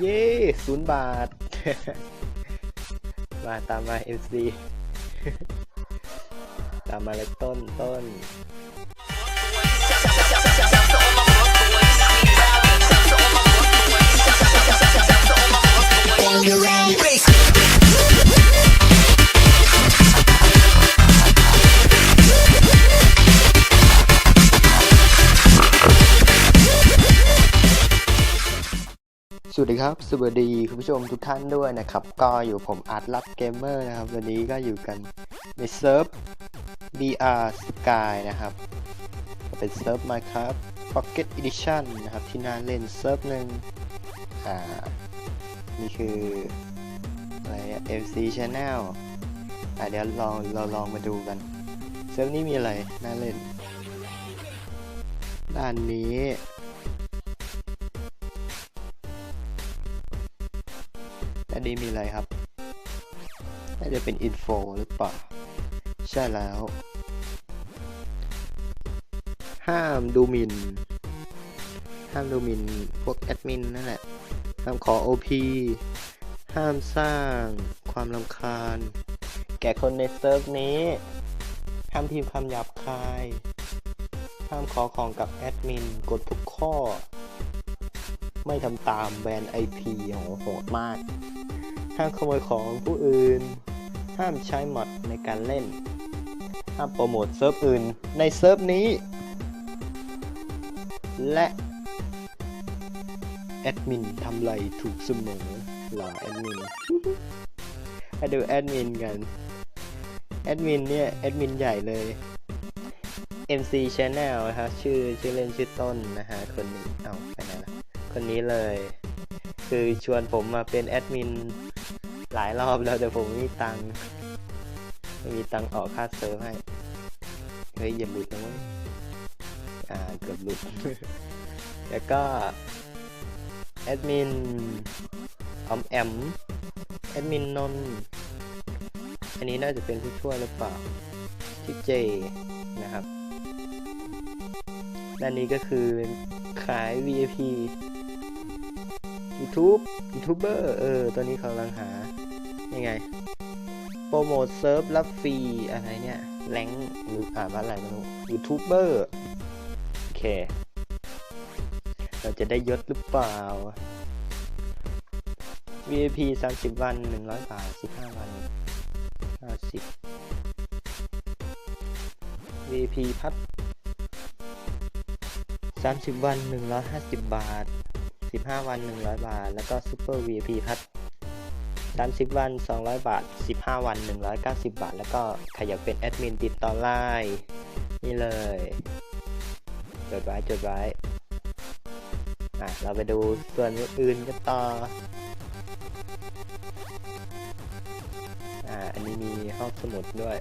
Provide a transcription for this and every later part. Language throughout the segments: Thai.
เย้ศูนย์บาท มาตามมา MC ตามมาเลยต้นต้นส วัสดีครับ สวัสดีคุณผู้ชมทุกท่านด้วยนะครับ ก็อยู่ผมอาร์ตลับเกมเมอร์นะครับ วันนี้ก็อยู่กันในเซิร์ฟ DR Sky นะครับเป็นเซิร์ฟ Minecraft Pocket Edition นะครับ ที่น่าเล่นเซิร์ฟหนึ่งอ่า นี่คืออะไรอะ MC Channel อะเดี๋ยวลองเราลองมาดูกัน เซิร์ฟนี้มีอะไร น่าเล่น ด้านนี้ นนี้มีอะไรครับน่าจะเป็นอินโฟหรือเปล่า ใช่แล้ว ห้ามดูหมินห้ามดูหมินพวกแอดมินนั่นแหละ ห้ามขอ OP ห้ามสร้างความรำคาญ แก่คนในเซิร์ฟนี้ ห้ามพิมพ์คำหยาบคาย ห้ามขอของกับแอดมิน กดทุกข้อ ไม่ทำตามแบน IP โหโหดมาก ห้ามขโมยของผู้อื่น ห้ามใช้มอดในการเล่น ห้ามโปรโมทเซิร์ฟอื่นในเซิร์ฟนี้ และแอดมินทำไรถูกเสมอหรอแอดมินมาดูแอดมินกันแอดมินเนี่ยแอดมินใหญ่เลย MC Channel นะครับชื่อชื่อเล่นชื่อต้นนะฮะคนนี้เอาไปไหนละคนนี้เลย คือชวนผมมาเป็นแอดมิน หลายรอบแล้วแต่ผมไม่มีตังค์ไม่มีตังค์ออกค่าเซิร์ฟให้ เฮ้ยอย่าหลุดนะเว้ยอ่าเกือบหลุด แล้วก็แอดมินออมแอมแอดมินนนอันนี้น่าจะเป็นผู้ช่วยหรือเปล่าชื่อเจนะครับด้านนี้ก็คือขาย VIP YouTube ยูทูบเบอร์เออ ตอนนี้เขากำลังหา ยังไง โปรโมทเซิร์ฟรับฟรีอะไรเนี่ย แรงหรืออ่านว่าอะไรไม่รู้ยูทูบเบอร์โอเค เราจะได้ยศหรือเปล่า VIP 30 วัน 100 บาท 15 วัน 50 VIP พัด 30 วัน 150 บาท 15 วัน 100 บาท แล้วก็ Super VIP พัด 30 วัน 200 บาท 15 วัน 190 บาท แล้วก็ใครอยากเป็นแอดมินติดต่อไลน์นี่เลย จดไว้ จดไว้อะเราไปดูส่วนอื่นกันต่ออ่าอันนี้มีห้องสมุดด้วย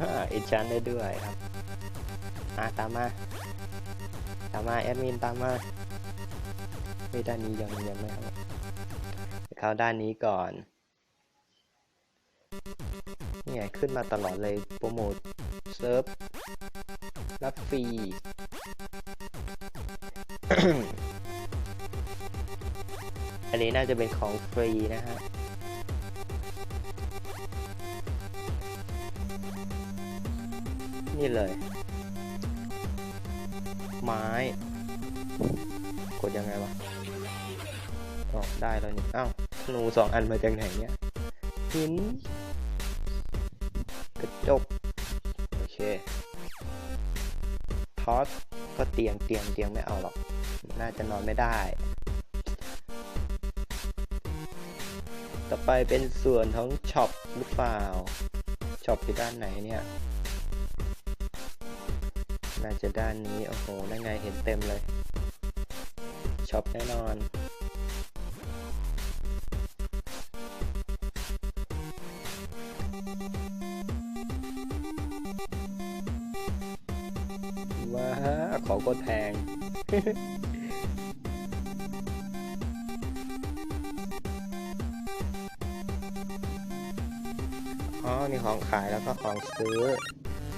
อ่าเอนชันได้ด้วยครับอะตามมาตามมาแอดมินตามมาไม่ด้านนี้ยังยังไม่เอา เข้าด้านนี้ก่อนนี่ไงขึ้นมาตลอดเลยโปรโมทเซิร์ฟรับฟรีอันนี้น่าจะเป็นของฟรีนะฮะนี่เลย ไม้ กดยังไงวะออกได้แล้วนี่ อ้าว ธนูสองอันมาจากไหนเนี่ยหินกระจกโอเคทอสก็เตียงเตียงเตียงไม่เอาหรอก น่าจะนอนไม่ได้ ต่อไปเป็นส่วนของช็อปหรือเปล่าช็อปอยู่ด้านไหนเนี่ย น่าจะด้านนี้ โอ้โหนั่นไงเห็นเต็มเลยช็อปแน่นอน ของก็แพง อ๋อ นี่ของขายแล้วก็ของซื้อ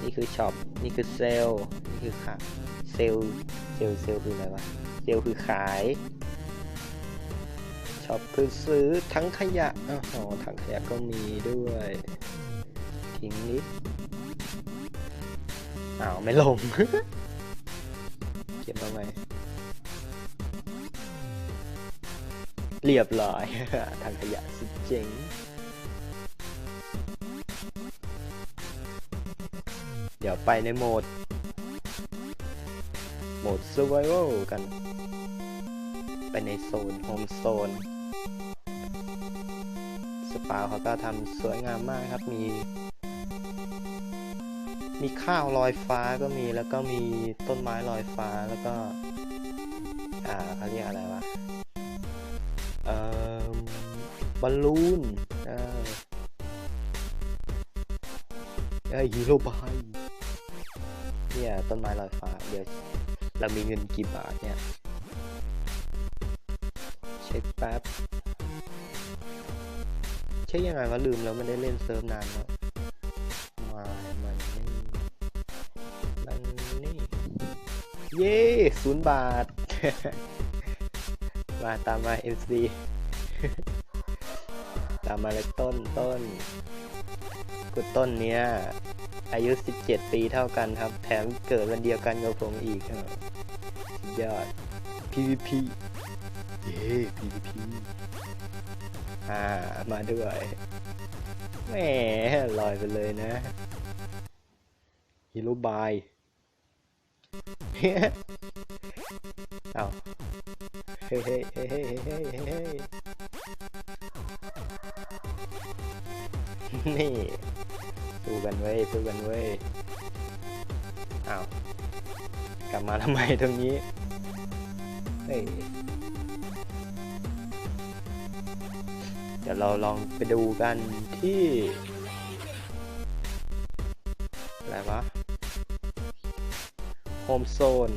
นี่คือช็อป นี่คือเซลนี่คือขายเซลเซลเซลคืออะไรวะ เซลคือขายช็อปเพื่อซื้อทั้งขยะอ๋อถังขยะก็มีด้วย ทิ้งนิดอ้าว ไม่ลง เก็บมาไหมเรียบร้อยถังขยะสุดเจ๋งเดี๋ยวไปในโหมด โหมด survival กัน ไปในโซนโฮมโซน สปาเขาก็ทำสวยงามมากครับ มี มีข้าวลอยฟ้าก็มีแล้วก็มีต้นไม้ลอยฟ้าแล้วก็ อ่าเขาเรียกอะไรวะเอ่อบอลลูนเออเอ้ฮีโร่บายเนี่ยต้นไม้ลอยฟ้าเดี๋ยวเรามีเงินกี่บาทเนี่ยเช็คแป๊บเช็คยังไงวะลืมแล้วไม่ได้เล่นเซิร์ฟนานแล้ว เย้ศูนย์บาท มาตามมา MC ตามมาเลยต้นต้นกูต้นเนี้ย อายุ 17 ปีเท่ากันครับ แถมเกิดวันเดียวกันกับผมอีกครับยอด PVP เย้ PVP อ่า มาด้วยแหมลอยไปเลยนะฮีโร่บาย เอาเฮ้ยเฮ้ยเฮ้ยเฮ้ยเฮ้ยเฮ้ยนี่สู้กันเว้ยสู้กันเว้ยอ้าวกลับมาทำไมตรงนี้ เฮ้ย เดี๋ยวเราลองไปดูกันที่ โฮมโซน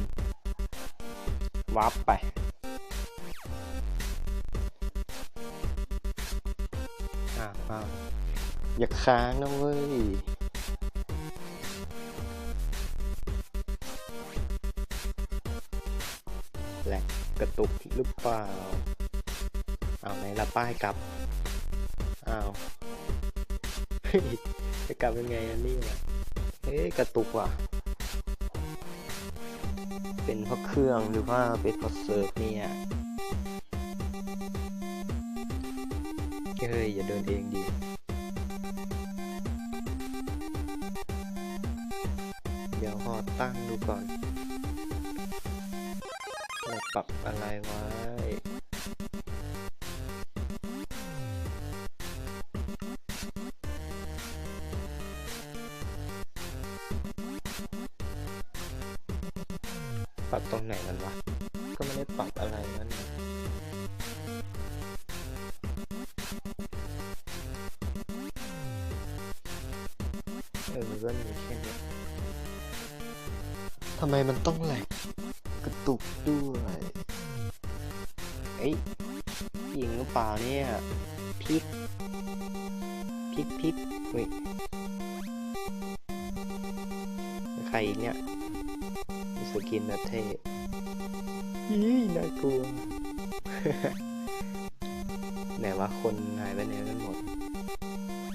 วับไปอ้าวอ้าวอย่าค้างนะเว้ยแหลกกระตุกหรือเปล่า เอาไหนละป้ายกลับ อ้าวเฮ้ยจะกลับยังไงอันนี้วะเอ๊ะกระตุกว่ะ เป็นเพราะเครื่องหรือว่าเป็นเพราะเซิร์ฟเนี่ยเฮ้ยอย่าเดินเองดิเดี๋ยวขอตั้งดูก่อนปรับอะไรไว้ เออก็มีแค่เนี้ยทำไมมันต้องแหลกกระตุกด้วยเอ้ยจริงหรือเปล่าเนี่ยพลิกพลิกพลิกเว้ยใครเนี่ยมีสกินแบบเท่ยี่น่ากลัวไหนวะคนหายไปไหนกันหมด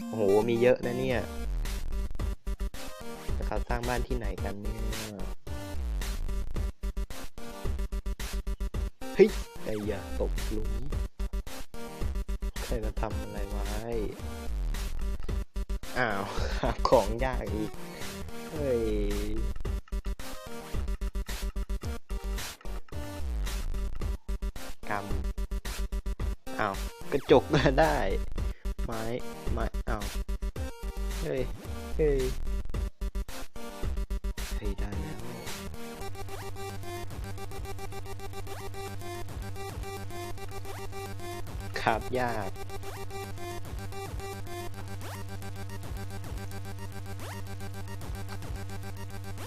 โอ้โห มีเยอะนะเนี่ยแต่ เขาสร้างบ้านที่ไหนกันเนี่ยเฮ้ยไอ้ยาตกหลุมใครมาทำอะไรไว้ อ้าวหาของยากอีก เฮ้ยกำอ้าวกระจกก็ได้ ไม้ ไม้ อ้าว เฮ้ย เฮ้ย ครับยาก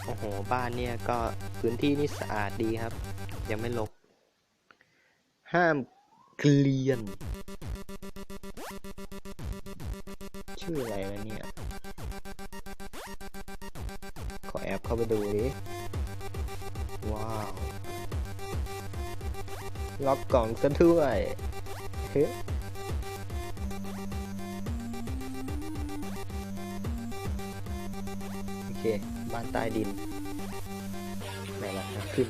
โอ้โห บ้านเนี่ยก็พื้นที่นี่สะอาดดีครับ ยังไม่ลก ห้ามเกลียน ชื่ออะไรวะเนี่ย ขอแอปเข้าไปดูดิ ว้าว ล็อกกล่องซะด้วยเฮ้ยโอเค บ้านใต้ดินไหนล่ะขึ้น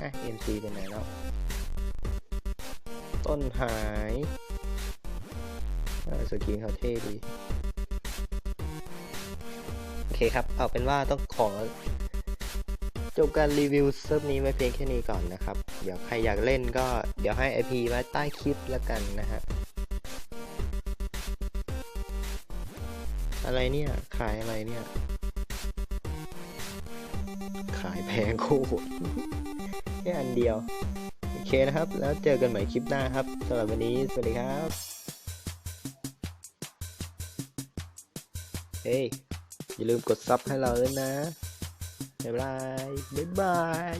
อะ MC เป็นไหนแล้ว ต้นหายอ่าสกรีนเขาเท่ดี เคครับ เอาเป็นว่าต้องขอจบการรีวิวเซิร์ฟนี้ไว้เพียงแค่นี้ก่อนนะครับ เดี๋ยวใครอยากเล่นก็เดี๋ยวให้ IP ไว้ใต้คลิปแล้วกันนะฮะ อะไรเนี่ย ขายอะไรเนี่ย ขายแพงโคตรแค่อันเดียว โอเคนะครับ แล้วเจอกันใหม่คลิปหน้าครับสำหรับวันนี้ สวัสดีครับเฮ้ย อย่าลืมกดซับให้เราด้วยนะ บ๊ายบาย บ๊ายบาย